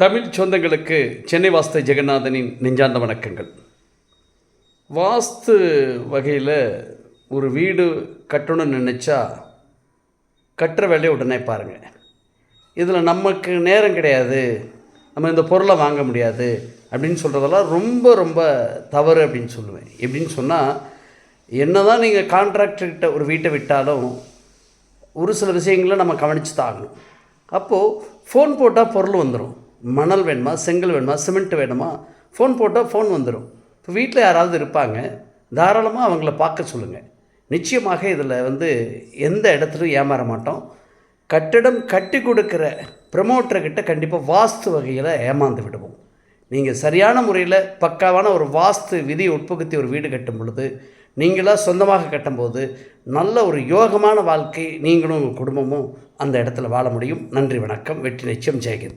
தமிழ் சொந்தங்களுக்கு சென்னை வாஸ்து ஜெகநாதனின் நெஞ்சார்ந்த வணக்கங்கள். வாஸ்து வகையில் ஒரு வீடு கட்டணும்னு நினச்சா கட்டுற வேலையை உடனே பாருங்கள் இதில் நமக்கு நேரம் கிடையாது. நம்ம இந்த பொருளை வாங்க முடியாது அப்படின்னு சொல்கிறதெல்லாம் ரொம்ப ரொம்ப தவறு அப்படின்னு சொல்லுவேன். எப்படின்னு சொன்னால் என்ன தான் நீங்கள் கான்ட்ராக்டர்கிட்ட ஒரு வீட்டை விட்டாலும் ஒரு சில விஷயங்களை நம்ம கவனித்து தான் ஆகணும். அப்போது ஃபோன் போட்டால் பொருள் வந்துடும் மணல் வேணுமா செங்கல் வேணுமா சிமெண்ட் வேணுமா ஃபோன் போட்டால் ஃபோன் வந்துடும் இப்போ வீட்டில் யாராவது இருப்பாங்க தாராளமாக அவங்கள பார்க்க சொல்லுங்கள் நிச்சயமாக இதில் வந்து எந்த இடத்துலையும் ஏமாற மாட்டோம். கட்டிடம் கட்டி கொடுக்குற ப்ரமோட்டர்கிட்ட கண்டிப்பாக வாஸ்து வகையில் ஏமாந்து விடுவோம். நீங்கள் சரியான முறையில் பக்காவான ஒரு வாஸ்து விதி உட்புகுத்தி ஒரு வீடு கட்டும் பொழுது நீங்களாக சொந்தமாக கட்டும்போது நல்ல ஒரு யோகமான வாழ்க்கை நீங்களும் உங்கள் குடும்பமும் அந்த இடத்துல வாழ முடியும். நன்றி வணக்கம். வெற்றி நிச்சயம். ஜெயகிந்த்